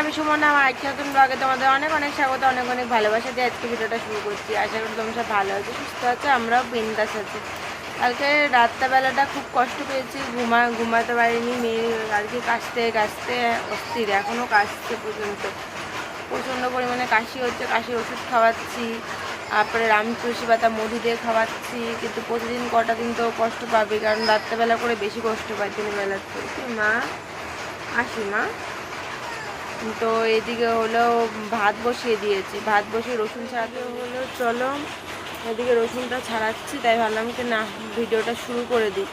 আমি সুমনা আমার আজকে নতুন ব্লগে তোমাদের অনেক অনেক স্বাগত, অনেক অনেক ভালোবাসা দিয়ে আজকে ভিডিওটা শুরু করছি। আশা করি তোমরা সব ভালো আছো, সুস্থ আছো, আমরাও বিন্দাস আছি। কালকে রাত্রেবেলাটা খুব কষ্ট পেয়েছি, ঘুমা, ঘুমাতে পারিনি, মেয়ে কালকে কাশতে কাশতে অস্থির এখনও কাশছে পর্যন্ত। প্রচণ্ড পরিমাণে কাশি হচ্ছে, কাশি ওষুধ খাওয়াচ্ছি, তারপরে রাম তুলসী পাতা মধু দিয়ে খাওয়াচ্ছি, কিন্তু প্রতিদিন কটা দিন তো কষ্ট পাবে, কারণ রাত্রেবেলা করে বেশি কষ্ট পায় দিনের বেলার থেকে মা? আসি মা? তো এদিকে হলো ভাত বসিয়ে দিয়েছি। ভাত বসিয়ে রসুন ছাড়াতে হলো, চলো। এদিকে রসুনটা ছাড়াচ্ছি, তাই ভাবলাম কি না, ভিডিওটা শুরু করে দিই।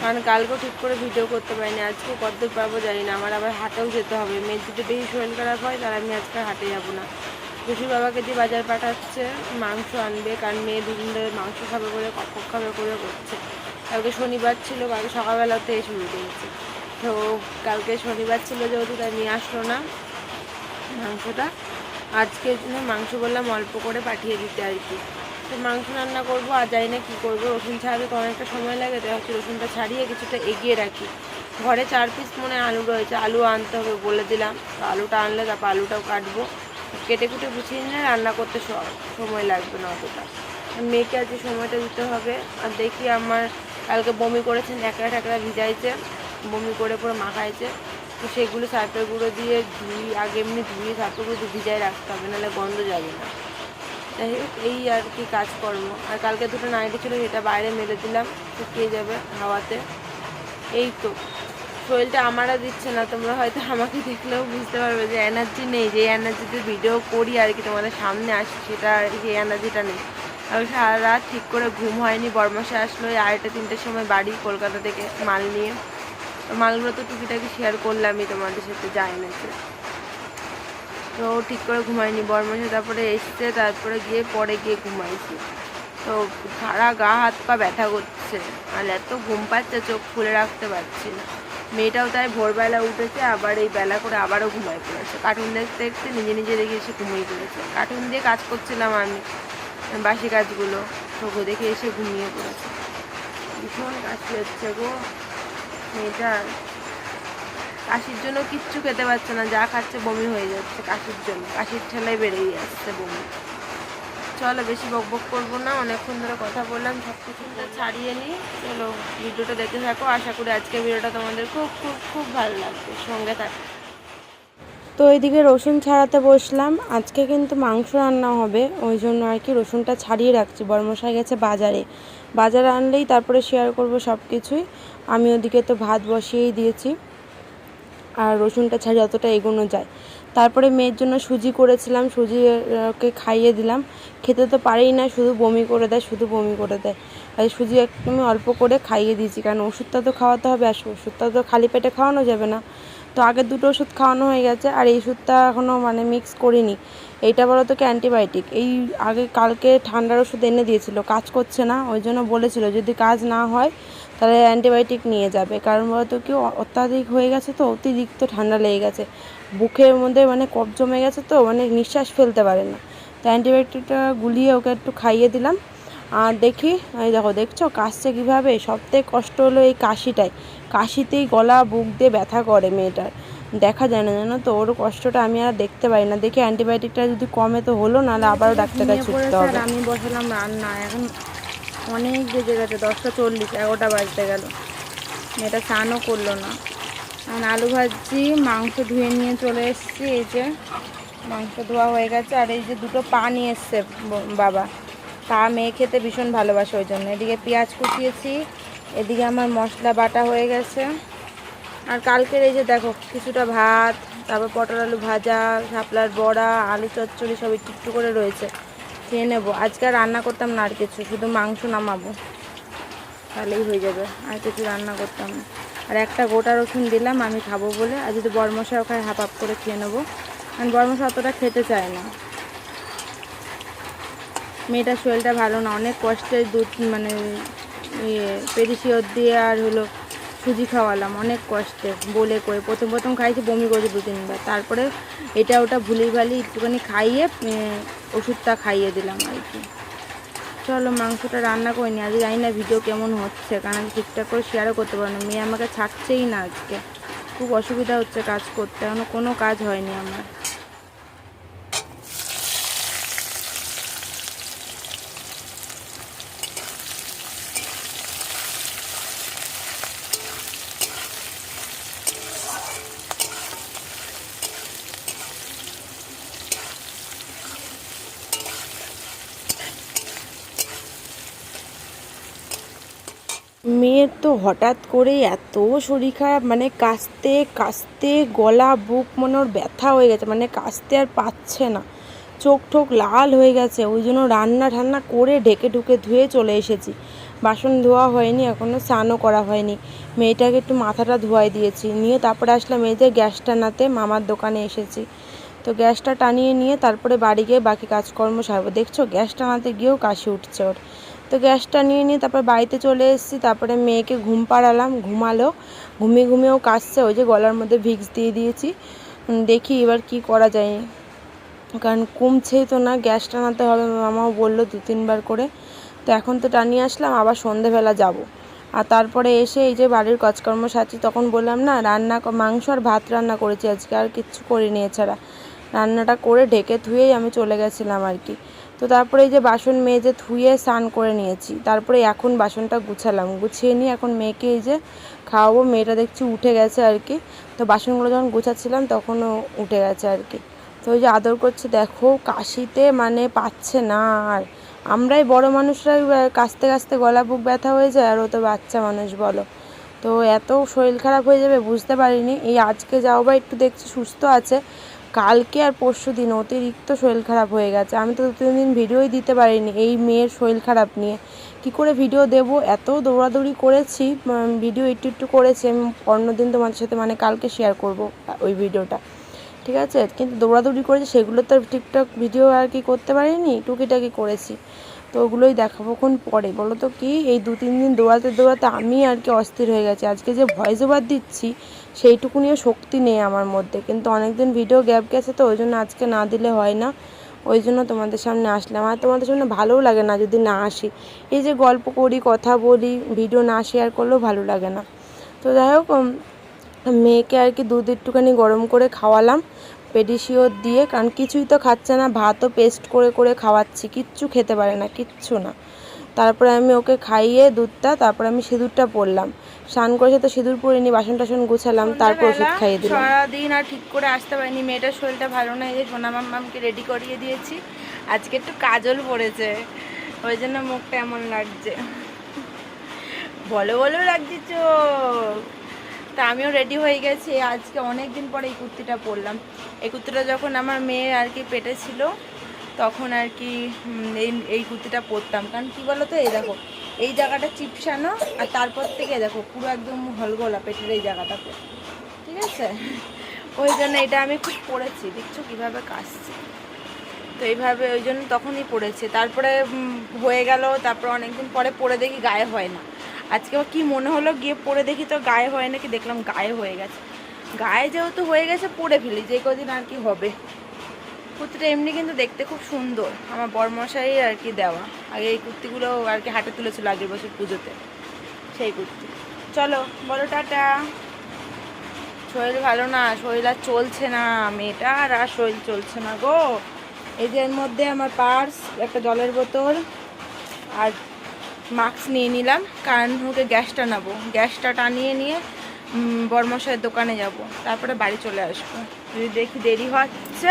কারণ কালকেও ঠিক করে ভিডিও করতে পারিনি, আজকে কতদূর পারব জানি না, আমার আবার হাটেও যেতে হবে। মেয়ের যদি বেশি শরীর খারাপ হয়, তাহলে আমি আজকে হাটে যাব না। খুশি বাবাকে দিয়ে বাজার পাঠাচ্ছে, মাংস আনবে, কারণ মেয়ে দুদিন ধরে মাংস খাবে বলে কপক খাবে করে করছে। কালকে শনিবার ছিল, কালকে সকালবেলাতে শুরু করেছে। তো কালকে শনিবার ছিল যেহেতু, তাই নিয়ে আসলো না মাংসটা। আজকে মাংস বললাম অল্প করে পাঠিয়ে দিতে আর কি। তো মাংস রান্না করব, আর যাই না কী করব। রসুন ছাড়াতে তো অনেকটা সময় লাগে, তাই হচ্ছে রসুনটা ছাড়িয়ে কিছুটা এগিয়ে রাখি। ঘরে চার পিস মনে আলু রয়েছে, আলু আনতে হবে বলে দিলাম। তো আলুটা আনলে তারপর আলুটাও কাটবো। কেটে কুটে গুছিয়ে নিলে রান্না করতে সময় লাগবে না অতটা। মেয়েকে আজকে সময়টা দিতে হবে। আর দেখি আমার, কালকে বমি করেছেন একড়া ট্যাকড়া ভিজাইছে। বমি করে পুরো মাখাইছে। তো সেগুলো সার্পের গুঁড়ো দিয়ে ধুই, আগে এমনি ধুয়ে সার্পের গুঁড়ো ভিজাই রাখতে হবে, নাহলে গন্ধ যাবে না। যাই হোক, এই আর কি কাজকর্ম। আর কালকে দুটো নাইটি ছিল, সেটা বাইরে মেলে দিলাম, শুকিয়ে যাবে হাওয়াতে। এই তো। শরীরটা আমারও দিচ্ছে না, তোমরা হয়তো আমাকে দেখলেও বুঝতে পারবে যে এনার্জি নেই। যে এনার্জিতে ভিডিও করি আর কি, তোমাদের সামনে আসি, সেটা আর কি এনার্জিটা নেই। আর সারা রাত ঠিক করে ঘুম হয়নি, বরমাসে আসলো আড়াইটা, তিনটের সময় বাড়ি কলকাতা থেকে মাল নিয়ে। মালগুলো তো টুকিটাকি শেয়ার করলামই, তোমাদের সাথে যাই না। তো ঠিক করে ঘুমাইনি বরমাসে তারপরে এসছে, তারপরে গিয়ে পরে গিয়ে ঘুমাইছি। তো সারা গা হাত পা ব্যথা করছে, আর এত ঘুম পাচ্ছে, চোখ খুলে রাখতে পারছি না। মেয়েটাও তাই ভোরবেলা উঠেছে, আবার এই বেলা করে আবারও ঘুমায় পড়েছে। কার্টুন দেখতে দেখতে নিজে নিজে দেখে এসে ঘুমিয়ে পড়েছে। কার্টুন দিয়ে কাজ করছিলাম আমি, বাসি কাজগুলো তোকে দেখে এসে ঘুমিয়ে পড়েছে। ভীষণ কাশি হচ্ছে গো। মেয়েটার কাশির জন্য কিচ্ছু খেতে পারছে না, যা খাচ্ছে বমি হয়ে যাচ্ছে কাশির জন্য। কাশির ঠেলাই বেড়েই যাচ্ছে বমি। চলো বেশি বক বক করব না, অনেকক্ষণ ধরে কথা বললাম সব কিছু ছাড়িয়ে নিই। চলো, ভিডিওটা দেখতে থাকো। আশা করি আজকে ভিডিওটা তোমাদের খুব খুব খুব ভালো লাগবে। সঙ্গে থাকো। তো এইদিকে রসুন ছাড়াতে বসলাম। আজকে কিন্তু মাংস রান্না হবে ওই জন্য আর কি রসুনটা ছাড়িয়ে রাখছি। বরমশাই গেছে বাজারে। বাজারে আনলেই তারপরে শেয়ার করব সব কিছুই আমি ওদিকে তো ভাত বসিয়েই দিয়েছি আর রসুনটা ছাড়িয়ে অতটা এগোনো যায়। তারপরে মেয়ের জন্য সুজি করেছিলাম সুজি আহ, খাইয়ে দিলাম। খেতে তো পারেই না শুধু বমি করে দেয় শুধু বমি করে দেয়। আর সুজি একদমই অল্প করে খাইয়ে দিয়েছি কারণ ওষুধটা তো খাওয়াতে হবে আর ওষুধটা তো খালি পেটে খাওয়ানো যাবে না। তো আগের দুটো ওষুধ খাওয়ানো হয়ে গেছে আর এই ওষুধটা এখনও মানে মিক্স করিনি। এইটা বলো তোকে অ্যান্টিবায়োটিক এই আগে কালকে ঠান্ডার ওষুধ এনে দিয়েছিল, কাজ করছে না, ওই জন্য বলেছিল যদি কাজ না হয় তাহলে অ্যান্টিবায়োটিক নিয়ে যাবে। কারণ বলতো কি অত্যাধিক হয়ে গেছে তো, অতিরিক্ত ঠান্ডা লেগে গেছে। বুকের মধ্যে মানে কফ জমে গেছে তো মানে নিঃশ্বাস ফেলতে পারে না। তো অ্যান্টিবায়োটিকটা গুলিয়ে ওকে একটু খাইয়ে দিলাম। আর দেখি এই দেখো দেখছ? কাশছে কীভাবে? সবথেকে কষ্ট হলো এই কাশিটাই। কাশিতেই গলা বুক দিয়ে ব্যথা করে মেয়েটার। দেখা যায় না জানো তো? ওর কষ্টটা আমি আর দেখতে পাই না। দেখি অ্যান্টিবায়োটিকটা যদি কমে তো হলো নাহলে আবারও ডাক্তার কাছে ছুটতে হবে। আমি বসালাম রান্না। এখন অনেক বেজে গেছে দশটা চল্লিশ এগারোটা বাজতে গেল। মেয়েটা স্নানও করল না। এখন আলু ভাজি মাংস ধুয়ে নিয়ে চলে এসেছি। এই যে মাংস ধোয়া হয়ে গেছে আর এই যে দুটো পা নিয়ে এসছে বাবা। পা মেয়ে খেতে ভীষণ ভালোবাসে ওই জন্য। এদিকে পেঁয়াজ কুচিয়েছি, এদিকে আমার মশলা বাটা হয়ে গেছে। আর কালকের এই যে দেখো, কিছুটা ভাত, তারপর পটল আলু ভাজা, শাপলার বড়া, আলু চচ্চড়ি সব একটু করে রয়েছে। খেয়ে নেব। আজকে রান্না করতাম না আর কিছু, শুধু মাংস নামাবো। তাহলেই হয়ে যাবে, আর কিছু রান্না করতাম না। আর একটা গোটা রসুন দিলাম, আমি খাব বলে। আর যদি বরমশাও ওখানে হাফ হাফ করে খেয়ে নেব। কারণ বরমশা অতটা খেতে চায় না। মেয়েটার শরীরটা ভালো না, অনেক কষ্টে দুধ মানে ইয়ে পেরিসিওর দিয়ে আর হলো সুজি খাওয়ালাম, অনেক কষ্টে, বলে করে। প্রথম প্রথম খাইছি, বমি করেছি দু তিনবার তারপরে এটা ওটা ভুলি ভালি একটুখানি খাইয়ে ওষুধটা খাইয়ে দিলাম আর কি। চলো মাংসটা রান্না করে নি আজকে জানি না ভিডিও কেমন হচ্ছে, কারণ আমি ঠিকঠাক করে শেয়ারও করতে পারব না। মেয়ে আমাকে ছাড়ছেই না আজকে। খুব অসুবিধা হচ্ছে কাজ করতে, এখনও কোনো কাজ হয়নি আমার মেয়ের তো হঠাৎ করে এত শরীর খারাপ মানে কাশতে কাশতে গলা, বুক মনে ওর ব্যথা হয়ে গেছে মানে কাশতে আর পাচ্ছে না। চোখ ঠোক লাল হয়ে গেছে, ওই জন্য রান্না ঠান্না করে ঢেকে ঢুকে ধুয়ে চলে এসেছি। বাসন ধোয়া হয়নি এখনও স্নানও করা হয়নি। মেয়েটাকে একটু মাথাটা ধোয়াই দিয়েছি, নিয়ে তারপরে আসলাম যে গ্যাস টানাতে, মামার দোকানে এসেছি। তো গ্যাসটা টানিয়ে নিয়ে তারপরে বাড়ি গিয়ে বাকি কাজকর্ম সারবো। দেখছ, গ্যাস টানাতে গিয়েও কাশি উঠছে ওর। তো গ্যাসটা নিয়ে নিয়ে তারপর বাড়িতে চলে এসেছি। তারপরে মেয়েকে ঘুম পাড়ালাম, ঘুমালো। ঘুমিয়ে ঘুমিয়েও কাশছে, ওই যে গলার মধ্যে ভিক্স দিয়ে দিয়েছি। দেখি এবার কি করা যায়। কারণ কমছেই তো না, গ্যাস টানাতে হবে, মামাও বলল দু তিনবার করে। তো এখন তো টানিয়ে আসলাম, আবার সন্ধেবেলা যাব। আর তারপরে এসে এই যে বাড়ির কাজকর্ম সারছি, তখন বললাম, না, রান্না মাংস আর ভাত রান্না করেছি আজকে, আর কিচ্ছু করিনি এছাড়া। রান্নাটা করে ঢেকে ধুয়েই আমি চলে গেছিলাম আর কি। তো তারপরে এই যে বাসন মেজে ধুয়ে স্নান করে নিয়েছি। তারপরে এখন বাসনটা গুছালাম। গুছিয়ে নিয়ে এখন মেয়েকে এই যে খাওয়াবো। মেয়েটা দেখছি উঠে গেছে আর কি। তো বাসনগুলো যখন গুছাচ্ছিলাম তখনও উঠে গেছে আর কি। তো ওই যে আদর করছে, দেখো, কাশিতে মানে পাচ্ছে না আর। আমরাই বড় মানুষরা কাশতে কাশতে গলা বুক ব্যথা হয়ে যায় আর ও তো বাচ্চা মানুষ বলো। তো এত শরীর খারাপ হয়ে যাবে বুঝতে পারিনি। এই আজকে যাও বা একটু দেখছি সুস্থ আছে। কালকে আর পরশু দিন, অতিরিক্ত শরীর খারাপ হয়ে গেছে। আমি তো দু তিন দিন ভিডিওই দিতে পারিনি এই মেয়ের শরীর খারাপ নিয়ে। কি করে ভিডিও দেব? এত দৌড়াদৌড়ি করেছি ভিডিও একটু একটু করেছি। আমি অন্যদিন তোমাদের সাথে মানে কালকে শেয়ার করব ওই ভিডিওটা। ঠিক আছে? কিন্তু দৌড়াদৌড়ি করেছি, সেগুলো তো ঠিকঠাক ভিডিও আর কি করতে পারিনি, টুকিটাকি করেছি। তো ওগুলোই দেখাবো কোন পরে। বলো তো কি, এই দু তিন দিন দৌড়াতে দৌড়াতে আমি আর কি অস্থির হয়ে গেছি। আজকে যে ভয়েস ওভার দিচ্ছি, সেইটুকুনিও শক্তি নেই আমার মধ্যে। কিন্তু অনেক দিন ভিডিও গ্যাপ গেছে তো ওই জন্য আজকে না দিলে হয় না। ওই জন্য তোমাদের সামনে আসলাম। আর তোমাদের সামনে ভালোও লাগে না যদি না আসি। এই যে গল্প করি, কথা বলি ভিডিও না শেয়ার করলেও ভালো লাগে না। তো যাই হোক মেয়েকে আর কি দুধ একটুখানি গরম করে খাওয়ালাম। পেডিশিওর দিয়ে কারণ কিছুই তো খাচ্ছে না ভাতও পেস্ট করে করে খাওয়াচ্ছি কিচ্ছু খেতে পারে না কিচ্ছু না। তারপরে আমি ওকে খাইয়ে দুধটা তারপরে আমি সিঁদুরটা পরলাম। স্নান করেছে তো সিঁদুর পরিনি বাসন টাসন গুছালাম তারপর ওষুধ খাইয়ে দিলাম। সারাদিন আর ঠিক করে আসতে পারিনি মেয়েটার শরীরটা ভালো না এই যে সোনা মাম্মামকে রেডি করিয়ে দিয়েছি। আজকে একটু কাজল পড়েছে ওই জন্য মুখটা এমন লাগছে। বলো বলো লাগছে চোখ। তা আমিও রেডি হয়ে গেছি। আজকে অনেক দিন পরে এই কুর্তিটা পরলাম। এই কুর্তিটা যখন আমার মেয়ে আর কি পেটে ছিল, তখন আর কি এই এই কুর্তিটা পরতাম। কারণ কি বলো তো এই দেখো, এই জায়গাটা চিপসানো, আর তারপর থেকে দেখো, পুরো একদম হলগোলা পেটের এই জায়গাটাতে ঠিক আছে? ওই জন্য এটা আমি খুব পড়েছি দেখছ কীভাবে কাশছি। তো এইভাবে ওই জন্য তখনই পড়েছে তারপরে হয়ে গেল, তারপর অনেকদিন পরে পরে দেখি গায়ে হয় না। আজকে আবার কি মনে হলো, গিয়ে পরে দেখি তো গায়ে হয় নাকি, দেখলাম গায়ে হয়ে গেছে। গায়ে যেহেতু হয়ে গেছে পরে ফেলি, যে কদিন আর কি হবে। কুর্তিটা এমনি কিন্তু দেখতে খুব সুন্দর, আমার বরমশাই আর কি দেওয়া। আগে এই কুর্তিগুলো আর কি হাটে তুলেছিল আগের বছর পুজোতে, সেই কুর্তি। চলো, বলো, টাটা। শরীর ভালো না, শরীর আর চলছে না মেয়েটার আর শরীর চলছে না গো। এর মধ্যে আমার পার্স, একটা জলের বোতল, আর মাস্ক নিয়ে নিলাম কারণ ওকে গ্যাসটা নেব। গ্যাসটা টানিয়ে নিয়ে বর্মশাইয়ের দোকানে যাব। তারপরে বাড়ি চলে আসব। যদি দেখি দেরি হচ্ছে,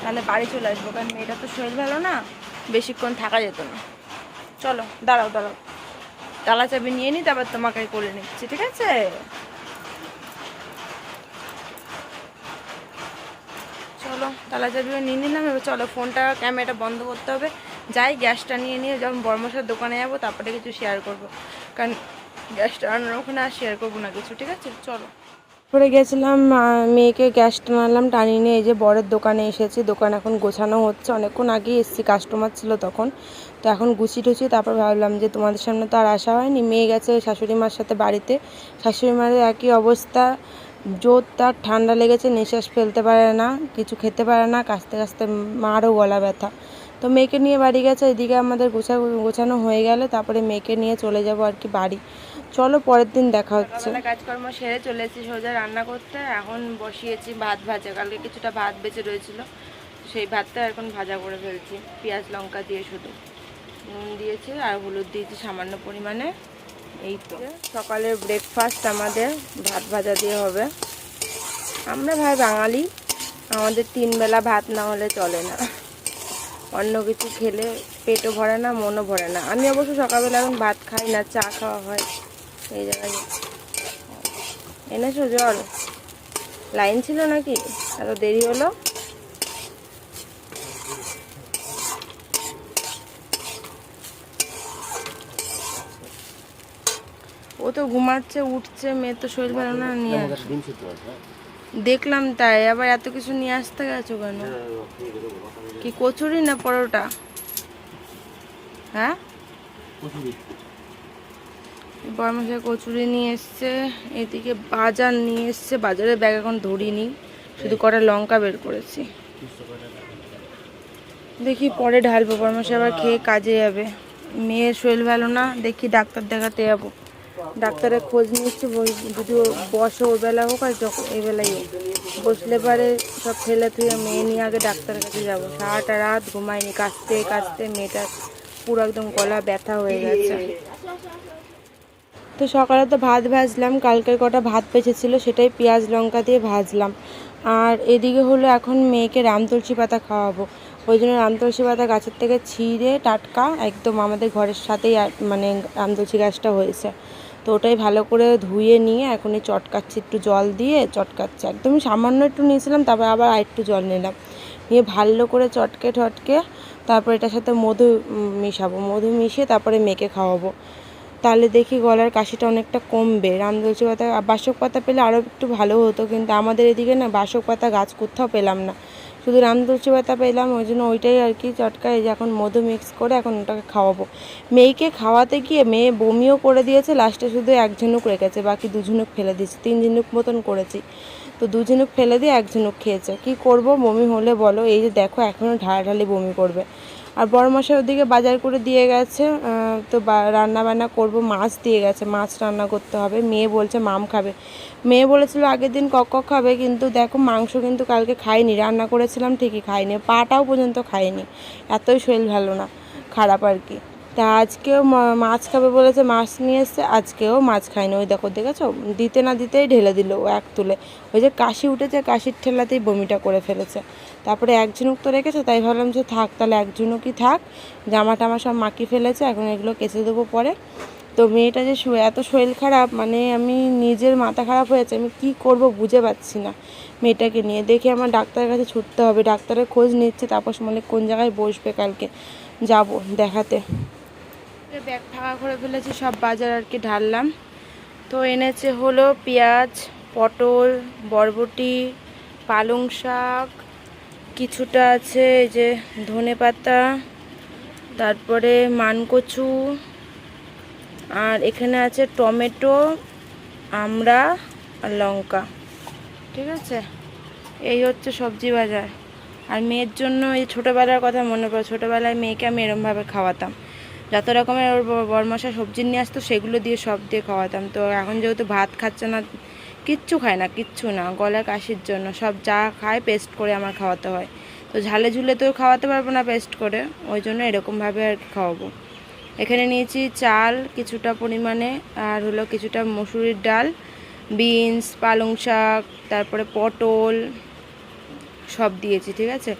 তাহলে বাড়ি চলে আসব। কারণ মেয়েটা তো শরীর ভালো না, বেশিক্ষণ থাকা যেত না। চলো, দাঁড়াও দাঁড়াও। তালা চাবি নিয়ে নিই তারপর তোমাকে করে নিচ্ছি, ঠিক আছে? চলো তালা চাবিও নিয়ে নিলাম। এবার চলো, ফোনটা, ক্যামেরাটা বন্ধ করতে হবে। যাই গ্যাসটা নিয়ে নিয়ে যখন বর্মশার দোকানে যাব, তারপরে কিছু শেয়ার করব। কারণ গ্যাসটা আনার ওখানে আর শেয়ার করব না কিছু, ঠিক আছে? চলো। পরে গেছিলাম মেয়েকে গ্যাস টানালাম, টানিয়ে নিয়ে এই যে বরের দোকানে এসেছি। দোকান এখন গোছানো হচ্ছে। অনেকক্ষণ আগেই এসেছি কাস্টমার ছিল তখন। তো এখন গুছি টুচি তারপর ভাবলাম যে তোমাদের সামনে তো আর আসা হয়নি। মেয়ে গেছে শাশুড়ি মার সাথে বাড়িতে। শাশুড়ি মায়ের একই অবস্থা। জোর তার, ঠান্ডা লেগেছে, নিঃশ্বাস ফেলতে পারে না, কিছু খেতে পারে না কাস্তে কাস্তে মারও গলা ব্যথা। তো মেয়েকে নিয়ে বাড়ি গেছে, এদিকে আমাদের গোছা, গোছানো হয়ে গেলে তারপরে মেয়েকে নিয়ে চলে যাব আর কি বাড়ি। চলো পরের দিন দেখা হচ্ছে। কাজকর্ম সেরে চলে এসেছি সোজা রান্না করতে, এখন বসিয়েছি ভাত ভাজা। কালকে কিছুটা ভাত বেঁচে রয়েছিল, সেই ভাতটা এখন ভাজা করে ফেলছি। পেঁয়াজ, লঙ্কা দিয়ে শুধু। নুন দিয়েছি আর হলুদ দিয়েছি সামান্য পরিমাণে। এই তো। সকালের ব্রেকফাস্ট আমাদের ভাত ভাজা দিয়ে হবে। আমরা ভাই বাঙালি, আমাদের তিন বেলা ভাত না হলে চলে না। অন্য কিছু খেলে পেটও ভরে না মনও ভরে না। আমি অবশ্য সকালবেলা এখন ভাত খাই না চা খাওয়া হয়। এই জায়গায় এনেছো জল? লাইন ছিল নাকি? এত দেরি হলো? ও তো ঘুমাচ্ছে উঠছে মেয়ে তো শরীর ভালো না নিয়ে আস। দেখলাম তাই আবার এত কিছু নিয়ে আসতে গেছো কেন? কি কচুরি না পরোটা? হ্যাঁ? বরমাসে কচুরি নিয়ে এসছে এদিকে বাজার নিয়ে এসছে বাজারের ব্যাগ এখন ধরিনি শুধু কটা লঙ্কা বের করেছি। দেখি পরে ঢালবো বরমাসে আবার খেয়ে কাজে যাবে। মেয়ের শরীর ভালো না দেখি ডাক্তার দেখাতে যাব। ডাক্তারের খোঁজ নিচ্ছি ও বসে ওই বেলা হোক আর যখন এই বেলায় হোক। বসলে পারে সব ফেলে থুয়ে মেয়ে নিয়ে আগে ডাক্তারের কাছে যাব। সারাটা রাত ঘুমাইনি কাঁচতে কাঁচতে মেয়েটার পুরো একদম গলা ব্যথা হয়ে গেছে। তো সকালে তো ভাত ভাজলাম কালকের কটা ভাত বেঁচেছিল সেটাই পেঁয়াজ লঙ্কা দিয়ে ভাজলাম। আর এদিকে হলো এখন মেয়েকে রামতুলসী পাতা খাওয়াবো। ওই জন্য রামতুলসী পাতা গাছের থেকে ছিঁড়ে টাটকা একদম আমাদের ঘরের সাথেই মানে রামতুলসী গাছটা হয়েছে। তো ওটাই ভালো করে ধুয়ে নিয়ে এখন এই চটকাচ্ছি একটু জল দিয়ে, চটকাচ্ছে। একদমই সামান্য একটু নিয়েছিলাম, তারপর আবার আর একটু জল নিলাম। নিয়ে ভালো করে চটকে টটকে তারপর এটার সাথে মধু মিশাবো, মধু মিশিয়ে তারপরে মেয়েকে খাওয়াবো। তাহলে দেখি গলার কাশিটা অনেকটা কমবে। রামদলচি পাতা বাসক পাতা পেলে আরও একটু ভালো হতো, কিন্তু আমাদের এদিকে না বাসক পাতা গাছ কোথাও পেলাম না। শুধু রামদলচি পাতা পেলাম, ওই জন্য ওইটাই আর কি চটকায়, যে এখন মধু মিক্স করে এখন ওটাকে খাওয়াবো। মেয়েকে খাওয়াতে গিয়ে মেয়ে বমিও করে দিয়েছে লাস্টে শুধু এক ঝিনুক রেখেছে, বাকি দু ঝিনুক ফেলে দিয়েছে, তিন ঝিনুক মতন করেছি। তো দু ঝিনুক ফেলে দিয়ে এক ঝিনুক খেয়েছে। কি করব, বমি হলে বলো, এই যে দেখো এখনও ঢালাঢালি বমি করবে। আর বড় মশাই ওদিকে বাজার করে দিয়ে গেছে তো রান্না বান্না করব, মাছ দিয়ে গেছে, মাছ রান্না করতে হবে, মেয়ে বলছে মাম খাবে। মেয়ে বলেছিল আগের দিন কক খাবে, কিন্তু দেখো মাংস কিন্তু কালকে খাইনি, রান্না করেছিলাম ঠিকই খাইনি, পাটাও পর্যন্ত খাইনি, এতই শরীর ভালো না, খারাপ আর কি। তা আজকেও মাছ খাবে বলেছে, মাছ নিয়ে এসছে, আজকেও মাছ খায়নি, ওই দেখো, দেখেছ? দিতে না দিতেই ঢেলে দিল ও এক তুলে। ওই যে কাশি উঠেছে, কাশির ঠেলাতেই বমিটা করে ফেলেছে। তারপরে এক ঝিনুক তো রেখেছে, তাই ভাবলাম যে থাক, তাহলে এক ঝিনুকই থাক। জামা টামা সব মাকি ফেলেছে, এখন এগুলো কেচে দেবো পরে। তো মেয়েটা যে শুয়ে এত শরীর খারাপ মানে আমি নিজের মাথা খারাপ হয়েছে, আমি কি করব বুঝে পাচ্ছি না মেয়েটাকে নিয়ে। দেখে আমার ডাক্তারের কাছে ছুটতে হবে, ডাক্তারের খোঁজ নিচ্ছে তাপস মল্লিক কোন জায়গায় বসবে কালকে। যাব দেখাতে। ব্যাগ ফাঁকা করে ফেলেছি, সব বাজার আর কি ঢাললাম। তো এনেছে হলো পেঁয়াজ, পটল, বরবটি, পালং শাক কিছুটা আছে, এই যে ধনে পাতা, তারপরে মানকচু, আর এখানে আছে টমেটো, আমড়া আর লঙ্কা। ঠিক আছে? এই হচ্ছে সবজি বাজার। আর মেয়ের জন্য এই ছোটোবেলার কথা মনে পড়ে, ছোটোবেলায় মেয়েকে আমি এরমভাবে খাওয়াতাম। যত রকমের ওর ব- বড়মশা সবজি নিয়ে আসতো, সেগুলো দিয়ে সব দিয়ে খাওয়াতাম। তো এখন যেহেতু ভাত খাচ্ছে না কিচ্ছু খায় না, কিচ্ছু না। গলা কাশির জন্য সব যা খায় পেস্ট করে আমার খাওয়াতে হয়। তো ঝালে ঝুলে তো খাওয়াতে পারব না পেস্ট করে, ওই জন্য এরকমভাবে আর কি খাওয়াবো। এখানে নিয়েছি চাল, কিছুটা পরিমাণে, আর হলো কিছুটা মসুরির ডাল, বিনস, পালং শাক, তারপরে পটল, সব দিয়েছি, ঠিক আছে?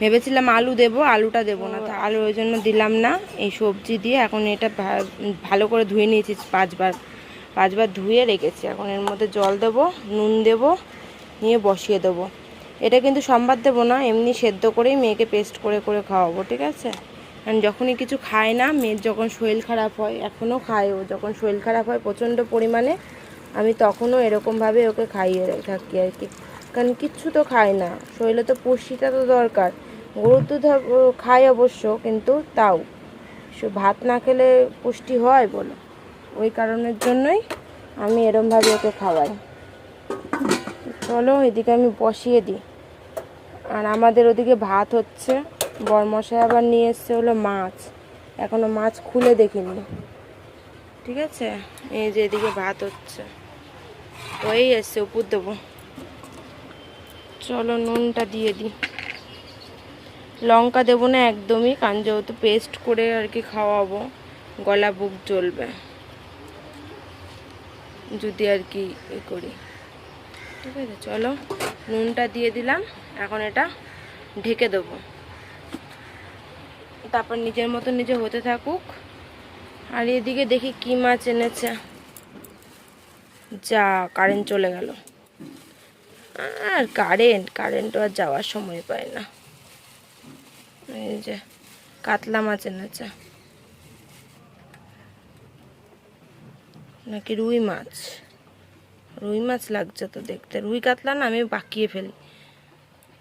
ভেবেছিলাম আলু দেব, আলুটা দেবো না, তো আলু ওই জন্য দিলাম না। এই সবজি দিয়ে এখন এটা ভালো করে ধুয়ে নিয়েছি পাঁচবার। পাঁচবার ধুয়ে রেখেছি। এখন এর মধ্যে জল দেব, নুন দেব, নিয়ে বসিয়ে দেবো। এটা কিন্তু সম্বাদ দেবো না, এমনি সেদ্ধ করেই মেয়েকে পেস্ট করে করে খাওয়াবো, ঠিক আছে? কারণ যখনই কিছু খায় না, মেয়ের যখন শরীর খারাপ হয়, এখনও খায় ও। যখন শরীর খারাপ হয় প্রচণ্ড পরিমাণে, আমি তখনও এরকমভাবে ওকে খাইয়ে থাকি আর কি। কারণ কিচ্ছু তো খায় না। শরীরে তো পুষ্টিটা তো দরকার। গরু তো ধর ও খায় অবশ্য, কিন্তু তাও। ভাত না খেলে পুষ্টি হয় বলো। ওই কারণের জন্যই আমি এরমভাবে ওকে খাওয়াই। চলো এদিকে আমি বসিয়ে দিই। আর আমাদের ওদিকে ভাত হচ্ছে। বরমশাই আবার নিয়ে এসছে হলো মাছ। এখনও মাছ খুলে দেখিনি। ঠিক আছে? এই যে এদিকে ভাত হচ্ছে। ওই এসছে উপর দেবো। চলো নুনটা দিয়ে দিই। লঙ্কা দেবো না একদমই, কারণ যেহেতু পেস্ট করে আর কি খাওয়াবো, গলা বুক জ্বলবে। যদি আর কি এ করি। ঠিক আছে, চলো, নুনটা দিয়ে দিলাম, এখন এটা ঢেকে দেবো। তারপর নিজের মতো নিজে হতে থাকুক। আর এদিকে দেখি কি মাছ এনেছে। যা কারেন্ট চলে গেল। আর কারেন্ট কারেন্ট আর যাওয়ার সময় পায় না। এই যে, কাতলা মাছ এনেছে। নাকি রুই মাছ? রুই মাছ লাগছে তো দেখতে। রুই কাতলা না, আমি বাকিয়ে ফেলি।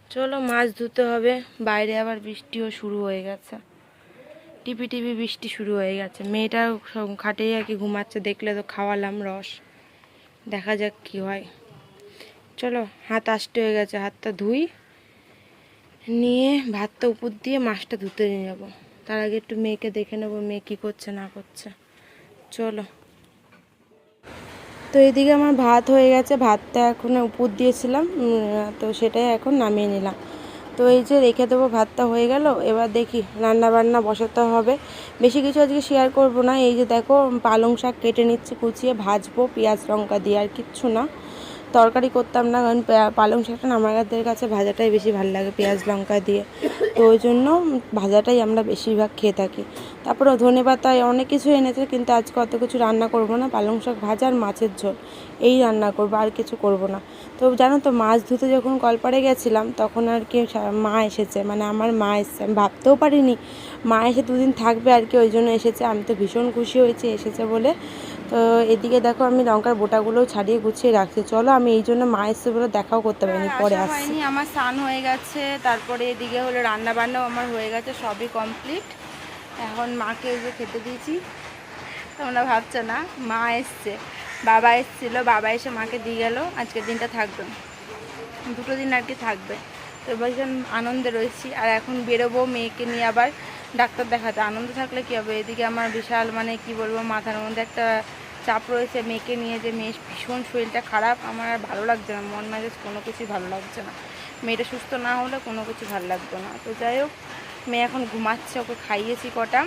চলো মাছ ধুতে হবে। বাইরে আবার বৃষ্টিও শুরু হয়ে গেছে। টিপি টিপি বৃষ্টি শুরু হয়ে গেছে। মেয়েটা খাটেই আর কি ঘুমাচ্ছে, দেখলে তো খাওয়ালাম রস। দেখা যাক কি হয়। চলো, হাত আসতে হয়ে গেছে, হাতটা ধুই। নিয়ে ভাতটা উপর দিয়ে মাছটা ধুতে নিয়ে যাব। তার আগে একটু মেয়েকে দেখে নেব, মেয়ে কী করছে, না করছে। চলো। তো এদিকে আমার ভাত হয়ে গেছে, ভাতটা এখন উপর দিয়েছিলাম তো সেটাই এখন নামিয়ে নিলাম। তো এই যে রেখে দেবো, ভাতটা হয়ে গেল, এবার দেখি রান্না বান্না বসাতে হবে। বেশি কিছু আজকে শেয়ার করব না, এই যে দেখো পালং শাক কেটে নিচ্ছি, কুচিয়ে ভাজবো, পেঁয়াজ লঙ্কা দিয়ে আর কিচ্ছু না। তরকারি করতাম না, কারণ পালং শাকটা আমাদের কাছে ভাজাটাই বেশি ভালো লাগে পেঁয়াজ লঙ্কা দিয়ে। তো ওই জন্য ভাজাটাই আমরা বেশিরভাগ খেয়ে থাকি। তারপরে ধনে পাতায় অনেক কিছু এনেছে, কিন্তু আজকে অত কিছু রান্না করব না। পালং শাক ভাজা আর মাছের ঝোল, এই রান্না করব, আর কিছু করব না। তো জানো তো, মাছ ধুতে যখন কলপাড়ে গেছিলাম, তখন আর কি মা এসেছে। মানে আমার মা এসেছে, আমি ভাবতেও পারিনি। মা এসে দুদিন থাকবে আর কি, ওই জন্য এসেছে। আমি তো ভীষণ খুশি হয়েছি, এসেছে বলে। তো এদিকে দেখো আমি লঙ্কার বোটাগুলোও ছাড়িয়ে গুছিয়ে রাখছি। চলো আমি এই জন্য মা এসেছে বলে দেখাও করতে পারিনি পরে আসা আসছি। আমার স্নান হয়ে গেছে তারপরে এদিকে হলো রান্না বান্নাও আমার হয়ে গেছে সবই কমপ্লিট এখন মাকে এই যে খেতে দিয়েছি তোমরা ভাবছ না মা এসছে বাবা এসছিল বাবা এসে মাকে দিয়ে গেল আজকের দিনটা থাকবে। দুটো দিন আর কি থাকবে। তো ভীষণ আনন্দে রয়েছি আর এখন বেরোবো মেয়েকে নিয়ে আবার ডাক্তার দেখাতে। আনন্দ থাকলে কী হবে? এদিকে আমার বিশাল মানে কি বলব মাথার মধ্যে একটা চাপ রয়েছে, মেয়েকে নিয়ে যে মেয়ে ভীষণ শরীরটা খারাপ, আমার আর ভালো লাগছে না। মন মেজাজ কোনো কিছুই ভালো লাগছে না। মেয়েটা সুস্থ না হলে কোনো কিছু ভালো লাগতো না। তো যাই হোক, মেয়ে এখন ঘুমাচ্ছে, ওকে খাইয়েছি কটা।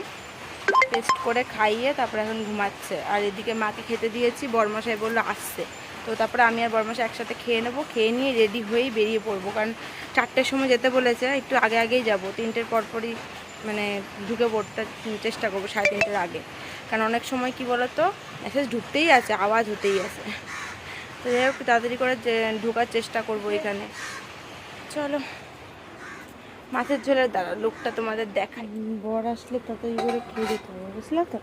টেস্ট করে খাইয়ে তারপরে এখন ঘুমাচ্ছে। আর এদিকে মাকে খেতে দিয়েছি, বর্মশাই বলল আসছে। তো তারপরে আমি আর বর্মশাই একসাথে খেয়ে নেব, খেয়ে নিয়ে রেডি হয়েই বেরিয়ে পড়ব। কারণ চারটের সময় যেতে বলেছে, একটু আগে আগেই যাব। তিনটের পরপরই মানে ঢুকে পড়তে চেষ্টা করব সাড়ে তিনটের আগে। কারণ অনেক সময় কি বলতো মেসেজ ঢুকতেই আছে আওয়াজ হতেই আছে। তো যাই হোক তাড়াতাড়ি করে যে ঢোকার চেষ্টা করব এখানে। চলো মাছের ঝোলের দ্বারা লোকটা তোমাদের দেখাই বর আসলে তাড়াতাড়ি করে খেয়ে দিতে হবে বুঝলে তো?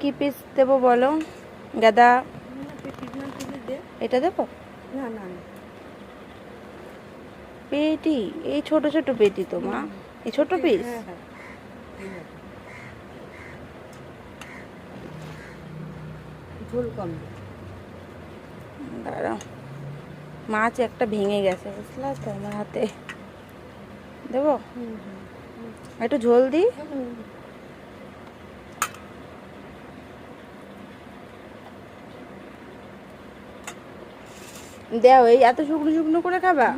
কি পিস দেবো বলো? গাদা? এটা দেবো? না না না। পেটি এই ছোট ছোট পেটি তো মা। এই ছোট পিস? ঝোল দাঁড়াও। মাছ একটা ভেঙে গেছে বুঝলা তো আমার হাতে। দেবো? একটু ঝোল দিই? দেও এই এত শুকনো শুকনো করে খাবা?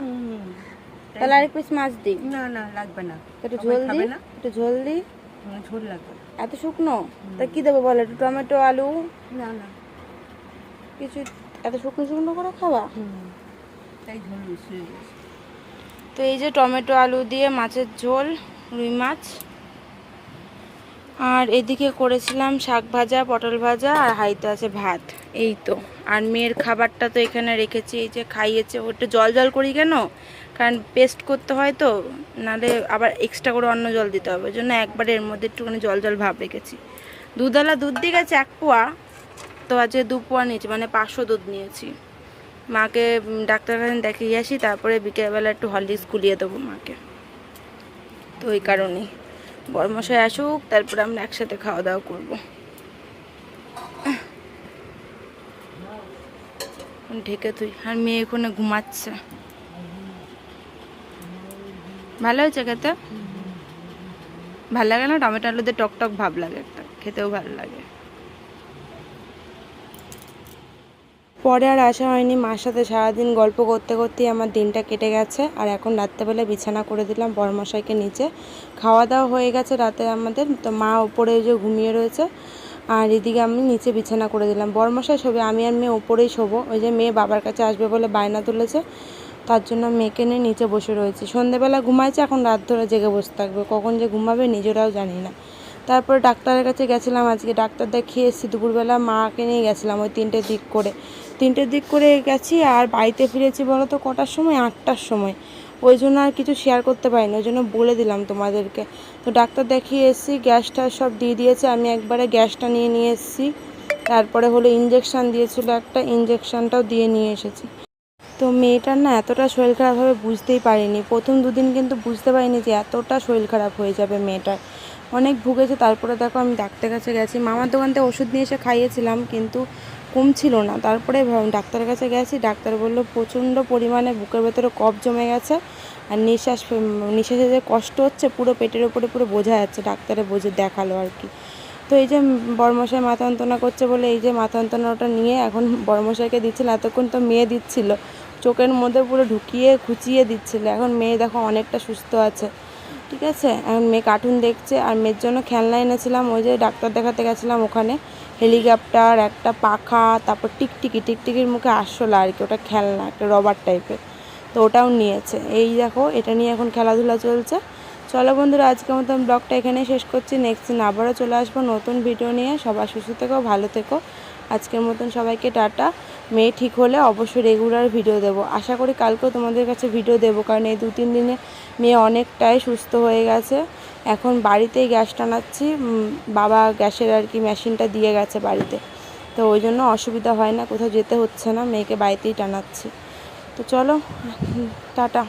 তাহলে আরেক পিস মাছ দিই। না না লাগবে না। একটু ঝোল দিই? একটু ঝোল দিই? ঝোল লাগবে এত শুকনো? তা কি দেবো বলো? একটু টমেটো আলু? না না। কিছু এত শুকনো শুকনো করে তাই ঝোল তো এই যে টমেটো আলু দিয়ে মাছের ঝোল রুই মাছ। আর এদিকে করেছিলাম শাক ভাজা পটল ভাজা আর হাইতে আছে ভাত। এই তো। আর মেয়ের খাবারটা তো এখানে রেখেছি এই যে খাইয়েছে। ওটা জল জল করি কেন? কারণ পেস্ট করতে হয় তো, নাহলে আবার এক্সট্রা করে অন্য জল দিতে হবে। ওই জন্য একবারে এর মধ্যে একটুখানি জল জল ভাব রেখেছি। দুধওয়ালা দুধ দিয়ে গেছে এক পোয়া, তো আজকে দু পোয়া নিয়েছি মানে পাঁচশো দুধ নিয়েছি। মাকে ডাক্তার কাছে দেখিয়ে আসি, তারপরে বিকেলবেলা একটু হরলিক্স গুলিয়ে দেবো মাকে। তো ওই কারণেই। বড়মশাই আসুক, তারপরে আমরা একসাথে খাওয়া দাওয়া করব। ঢেকে তুই, আর মেয়ে এখানে ঘুমাচ্ছে। ভালো হয়েছে খেতে? ভালো লাগে না? টমেটো আলুতে টক টক ভাব লাগে একটা। খেতেও ভালো লাগে। পরে আর আসা হয়নি মার সাথে সারাদিন গল্প করতে করতেই আমার দিনটা কেটে গেছে। আর এখন রাত্রেবেলা বিছানা করে দিলাম বড়মশাইকে নিচে। খাওয়া দাওয়া হয়ে গেছে রাতে আমাদের। তো মা ওপরে যে ঘুমিয়ে রয়েছে, আর এদিকে আমি নিচে বিছানা করে দিলাম। বড়মশাই শোবে, আমি আর মেয়ে ওপরেই শোবো। ওই যে মেয়ে বাবার কাছে আসবে বলে বায়না তুলেছে। তার জন্য মেয়েকে নিয়ে নিচে বসে রয়েছি। সন্ধেবেলা ঘুমাইছে, এখন রাত ধরে জেগে বসে থাকবে। কখন যে ঘুমাবে নিজেরাও জানি না। তারপরে ডাক্তারের কাছে গেছিলাম আজকে। ডাক্তার দেখিয়ে এসেছি দুপুরবেলা মাকে নিয়ে গেছিলাম ওই তিনটের দিক করে। তিনটের দিক করে গেছি আর বাড়িতে ফিরেছি বলো তো কটার সময়? আটটার সময়। ওই জন্য আর কিছু শেয়ার করতে পারিনি। ওই জন্য বলে দিলাম তোমাদেরকে। তো ডাক্তার দেখিয়ে এসেছি গ্যাসটা সব দিয়ে দিয়েছে। আমি একবারে গ্যাসটা নিয়ে নিয়ে এসেছি। তারপরে হলো ইঞ্জেকশান দিয়েছিল একটা। ইঞ্জেকশানটাও দিয়ে নিয়ে এসেছি। তো মেয়েটার না এতটা শরীর খারাপ হবে বুঝতেই পারিনি। প্রথম দুদিন কিন্তু বুঝতে পারিনি যে এতটা শরীর খারাপ হয়ে যাবে মেয়েটার। অনেক ভুগেছে, তারপরে দেখো আমি ডাক্তার কাছে গেছি। মামার দোকান থেকে ওষুধ নিয়ে এসে খাইয়েছিলাম, কিন্তু কমছিল না। তারপরে ডাক্তারের কাছে গেছি, ডাক্তার বলল, প্রচণ্ড পরিমাণে বুকের ভেতরে কফ জমে গেছে আর নিঃশ্বাস নিঃশ্বাসে যে কষ্ট হচ্ছে, পুরো পেটের ওপরে পুরো বোঝা যাচ্ছে। ডাক্তারে বোঝে দেখাল আর কি। তো এই যে বড়মশাই মাথা যন্ত্রণা করছে বলে এই যে মাথা যন্ত্রণাটা নিয়ে এখন বড়মশাইকে দিচ্ছিল, এতক্ষণ তো মেয়ে দিচ্ছিল। চোখের মধ্যে পুরো ঢুকিয়ে খুঁচিয়ে দিচ্ছিল। এখন মেয়ে দেখো অনেকটা সুস্থ আছে। ঠিক আছে? এখন মেয়ে কার্টুন দেখছে আর মেয়ের জন্য খেলনা এনেছিলাম। ওই যে ডাক্তার দেখাতে গেছিলাম ওখানে। হেলিকপ্টার, একটা পাখা, তারপর টিকটিকি। টিকটিকির মুখে আসলো আর কি, ওটা খেলনা, একটা রবার টাইপের তো ওটাও নিয়েছে। এই দেখো, এটা নিয়ে এখন খেলাধুলা চলছে। চলো বন্ধুরা, আজকের মতন ব্লগটা এখানেই শেষ করছি। নেক্সট দিন আবারও চলে আসব নতুন ভিডিও নিয়ে। সবাই সুস্থ থেকো, ভালো থেকো। আজকের মতন সবাইকে টাটা। মেয়ে ঠিক হলে অবশ্যই রেগুলার ভিডিও দেব। আশা করি কালকেও তোমাদের কাছে ভিডিও দেব, কারণ এই দু তিন দিনে মেয়ে অনেকটাই সুস্থ হয়ে গেছে। এখন বাড়িতেই গ্যাস টানাচ্ছি বাবা গ্যাসের আর কি মেশিনটা দিয়ে গেছে বাড়িতে। তো ওই জন্য অসুবিধা হয় না, কোথাও যেতে হচ্ছে না, মেয়েকে বাড়িতেই টানাচ্ছি। তো চলো, টাটা।